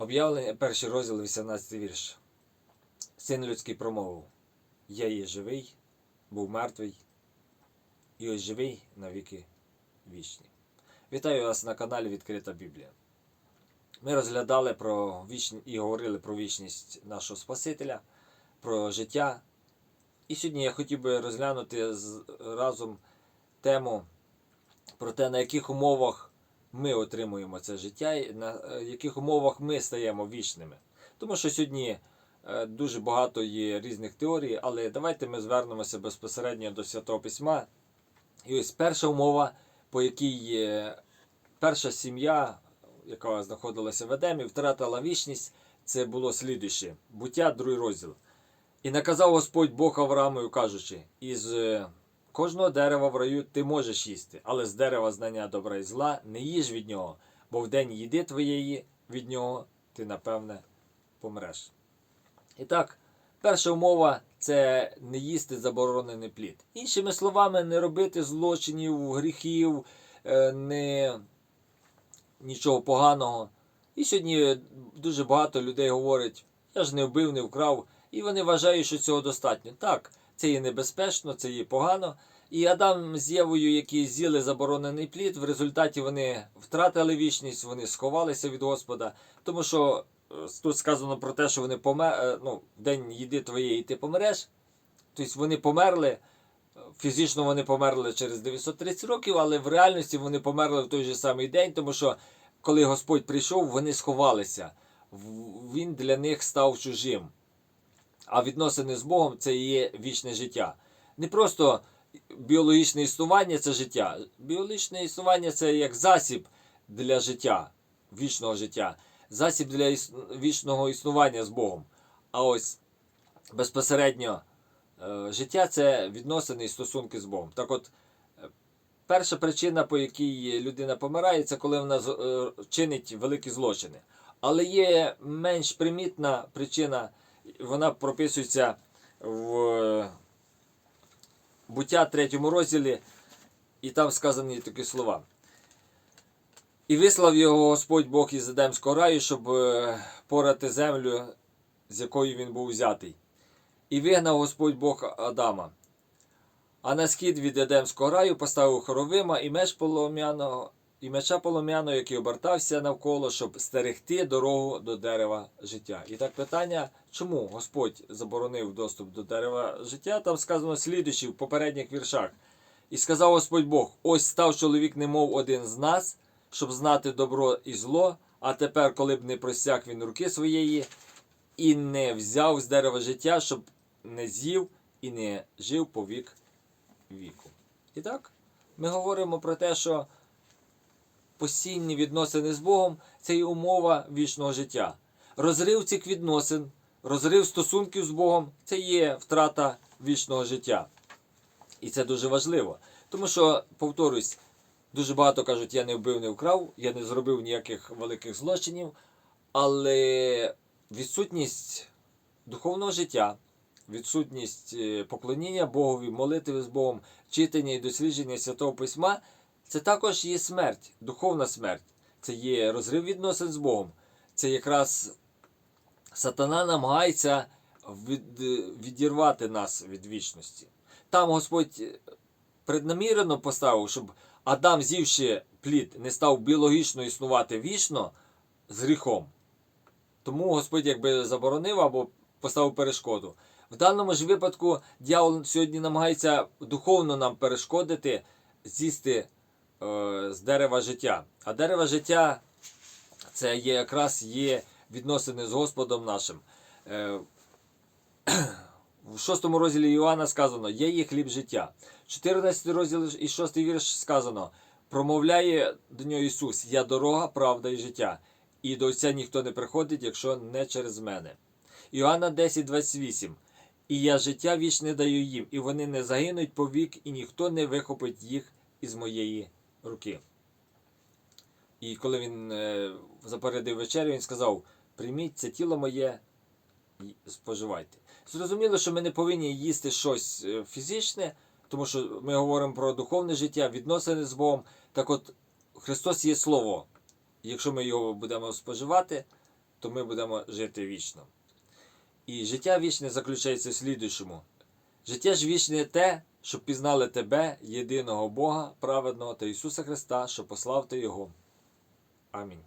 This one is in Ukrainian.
Об'явлення, перший розділ, 18 вірш. Син людський промовив: Я є живий, був мертвий, і ось живий на віки вічні. Вітаю вас на каналі Відкрита Біблія. Ми розглядали про вічні і говорили про вічність нашого Спасителя, про життя. І сьогодні я хотів би розглянути разом тему про те, на яких умовах ми отримуємо це життя, на е, яких умовах ми стаємо вічними. Тому що сьогодні е, дуже багато є різних теорій, але давайте ми звернемося безпосередньо до Святого Письма. І ось перша умова, по якій перша сім'я, яка знаходилася в Едемі, втратила вічність, це було слідуще. Буття, другий розділ. І наказав Господь Бог Авраамою, кажучи, із е, кожного дерева в раю ти можеш їсти, але з дерева знання добра і зла не їж від нього, бо в день їди твоєї від нього ти напевне помреш. І так, перша умова це не їсти заборонений плід. Іншими словами, не робити злочинів, гріхів, е, не нічого поганого. І сьогодні дуже багато людей говорять, я ж не вбив, не вкрав, і вони вважають, що цього достатньо. Так, це є небезпечно, це є погано. І Адам з Євою, які з'їли заборонений плід, в результаті вони втратили вічність, вони сховалися від Господа, тому що е, тут сказано про те, що вони помер, ну, в день їди твоєї ти помреш. Тобто вони померли. Фізично вони померли через 930 років, але в реальності вони померли в той же самий день, тому що коли Господь прийшов, вони сховалися. Він для них став чужим. А відносини з Богом це і є вічне життя. Не просто біологічне існування це життя. Біологічне існування це як засіб для життя, вічного життя, засіб для вічного існування з Богом. А ось безпосередньо е, життя це відносини і стосунки з Богом. Так от, е, перша причина, по якій людина помирає, це коли вона е, чинить великі злочини. Але є менш примітна причина, вона прописується в е, буття третьому розділі, і там сказані такі слова. І вислав його Господь Бог із Едемського раю, щоб е, порати землю, з якої він був взятий. І вигнав Господь Бог Адама. А на схід від Едемського раю поставив хоровима і меч полум'яного, і меча полум'яного, який обертався навколо, щоб стерегти дорогу до дерева життя. І так питання, чому Господь заборонив доступ до дерева життя? Там сказано слідуючи в попередніх віршах. І сказав Господь Бог: ось став чоловік, немов один з нас, щоб знати добро і зло, а тепер, коли б не простяг він руки своєї, і не взяв з дерева життя, щоб не з'їв і не жив по вік віку. І так, ми говоримо про те, що постійні відносини з Богом це і умова вічного життя. Розрив цих відносин, розрив стосунків з Богом це є втрата вічного життя. І це дуже важливо. Тому що, повторюсь, дуже багато кажуть, я не вбив, не вкрав, я не зробив ніяких великих злочинів, але відсутність духовного життя, відсутність е, поклоніння Богові, молитви з Богом, читання і дослідження Святого Письма це також є смерть, духовна смерть. Це є розрив відносин з Богом. Це якраз сатана намагається від, відірвати нас від вічності. Там Господь преднамірено поставив, щоб Адам, з'ївши плід, не став біологічно існувати вічно з гріхом. Тому Господь якби заборонив або поставив перешкоду. В даному ж випадку дьявол сьогодні намагається духовно нам перешкодити з'їсти е, з дерева життя. А дерево життя це є якраз є відносини з Господом нашим. Е, в шостому розділі Іоанна сказано, є є хліб життя. 14 розділ і 6 вірш сказано, промовляє до нього Ісус: Я дорога, правда і життя. І до Отця ніхто не приходить, якщо не через мене. Іоанна 10, 28. І я життя вічне даю їм, і вони не загинуть повік, і ніхто не вихопить їх із моєї руки. І коли він е, запередив вечерю, він сказав: Прийміть це тіло моє і споживайте. Зрозуміло, що ми не повинні їсти щось е, фізичне, тому що ми говоримо про духовне життя, відносини з Богом. Так от, Христос є Слово. Якщо ми його будемо споживати, то ми будемо жити вічно. І життя вічне заключається в слідуючому. Життя ж вічне те, щоб пізнали тебе, єдиного Бога, праведного та Ісуса Христа, що послав ти Його. Амінь.